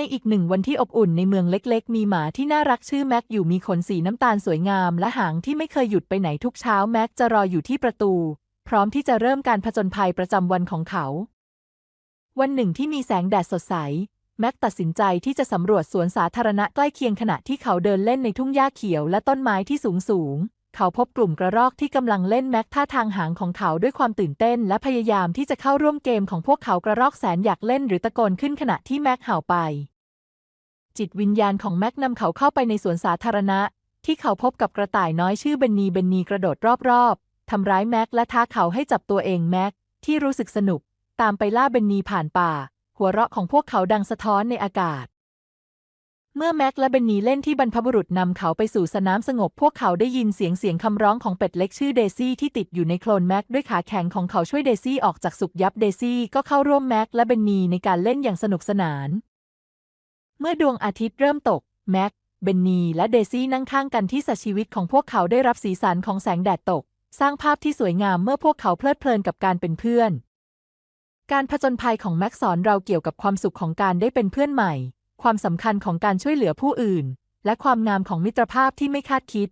ในอีกหนึ่งวันที่อบอุ่นในเมืองเล็กๆ มีหมาที่น่ารักชื่อแม็กอยู่มีขนสีน้ำตาลสวยงาม และหางที่ไม่เคยหยุดไปไหนทุกเช้าแม็กจะรออยู่ที่ประตู พร้อมที่จะเริ่มการผจญภัยประจำวันของเขา วันหนึ่งที่มีแสงแดดสดใส แม็กตัดสินใจที่จะสำรวจสวนสาธารณะใกล้เคียงขณะที่เขาเดินเล่นในทุ่งหญ้าเขียวและต้นไม้ที่สูงสูง เขาพบกลุ่มกระรอกที่กำลังเล่นแม็กท่าทางหางของเขาด้วยความตื่นเต้น และพยายามที่จะเข้าร่วมเกมของพวกเขากระรอกแสนอยากเล่นหรือตะโกนขึ้นขณะที่แม็กเห่าไป จิตวิญญาณของแม็กนำเขาเข้าไปในสวนสาธารณะ ที่เขาพบกับกระต่ายน้อยชื่อเบนนีเบนนีกระโดดรอบๆทำร้ายแม็กและท้าเขาให้จับตัวเองแม็กที่รู้สึกสนุก ตามไปล่าเบนนีผ่านป่า หัวเราะของพวกเขาดังสะท้อนในอากาศ เมื่อแม็กและเบนนีเล่นที่บรรพบุรุษนำเขาไปสู่สนามสงบ พวกเขาได้ยินเสียงเสียงคำร้องของเป็ดเล็กชื่อเดซี่ที่ติดอยู่ในโคลนแม็กด้วยขาแข็งของเขาช่วยเดซี่ออกจากสุกยับเดซี่ก็เข้าร่วมแม็กและเบนนีในการเล่นอย่างสนุกสนาน เมื่อดวงอาทิตย์เริ่มตกแม็กเบนนีและเดซี่นั่งข้างกันที่สัชีวิตของพวกเขาได้รับสีสันของแสงแดดตก สร้างภาพที่สวยงามเมื่อพวกเขาเพลิดเพลินกับการเป็นเพื่อน การผจญภัยของแม็กสอนเราเกี่ยวกับความสุขของการได้เป็นเพื่อนใหม่ ความสำคัญของการช่วยเหลือผู้อื่น และความงามของมิตรภาพที่ไม่คาดคิด